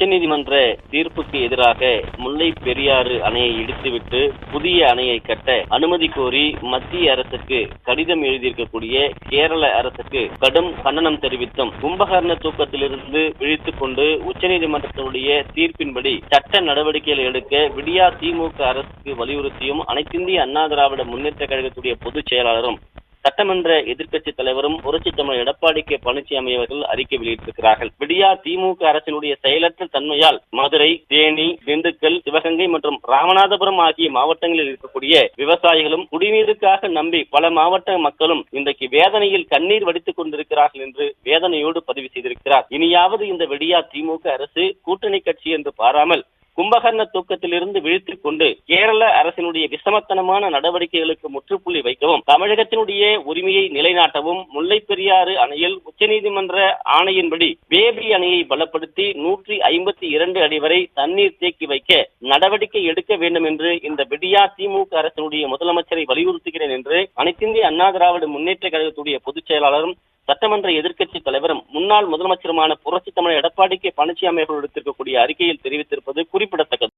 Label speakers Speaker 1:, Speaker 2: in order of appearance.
Speaker 1: உச்சநீதிமன்ற தீர்ப்புக்கு எதிராக முல்லை பெரியாறு அணையை இடித்துவிட்டு புதிய அணையை கட்ட அனுமதி கோரி மத்திய அரசுக்கு கடிதம் எழுதியிருக்கக்கூடிய கேரள அரசுக்கு கடும் கண்டனம் தெரிவித்தும் கும்பகர்ண தூக்கத்திலிருந்து விழித்துக் கொண்டு உச்சநீதிமன்றத்தினுடைய தீர்ப்பின்படி சட்ட நடவடிக்கைகள் எடுக்க விடியா திமுக அரசுக்கு வலியுறுத்தியும் அனைத்திந்திய அண்ணா திராவிட முன்னேற்ற கழகத்துடைய பொதுச் செயலாளரும் சட்டமன்ற எதிர்க்கட்சி தலைவரும் புரட்சி தமிழ் எடப்பாடி கே பழனிசாமி அவர்கள் அறிக்கை வெளியிட்டிருக்கிறார்கள். விடியா திமுக அரசினுடைய செயலற்ற தன்மையால் மதுரை தேனி திண்டுக்கல் சிவகங்கை மற்றும் ராமநாதபுரம் ஆகிய மாவட்டங்களில் இருக்கக்கூடிய விவசாயிகளும் குடிநீருக்காக நம்பி பல மாவட்ட மக்களும் இன்றைக்கு வேதனையில் கண்ணீர் வடித்துக் கொண்டிருக்கிறார்கள் என்று வேதனையோடு பதிவு செய்திருக்கிறார். இனியாவது இந்த விடியா திமுக அரசு கூட்டணி கட்சி என்று பாராமல் கும்பகர்ண தூக்கத்திலிருந்து விழித்துக் கொண்டு கேரள அரசினுடைய விசமத்தனமான நடவடிக்கைகளுக்கு முற்றுப்புள்ளி வைக்கவும் தமிழகத்தினுடைய உரிமையை நிலைநாட்டவும் முல்லை பெரியாறு அணையில் உச்சநீதிமன்ற ஆணையின்படி பேபி அணையை பலப்படுத்தி நூற்றி ஐம்பத்தி இரண்டு அடி வரை தண்ணீர் தேக்கி வைக்க நடவடிக்கை எடுக்க வேண்டும் என்று இந்த விடியா திமுக அரசினுடைய முதலமைச்சரை வலியுறுத்துகிறேன் என்று அனைத்திந்திய அண்ணா திராவிட முன்னேற்ற கழகத்துடைய பொதுச் செயலாளரும் சட்டமன்ற எதிர்க்கட்சி தலைவரும் முன்னாள் முதலமைச்சருமான புரட்சி தமிழர் எடப்பாடி கே பழனிசாமி அவர்கள் விடுத்திருக்கக்கூடிய அறிக்கையில் தெரிவித்திருப்பது குறிப்பிடத்தக்கது.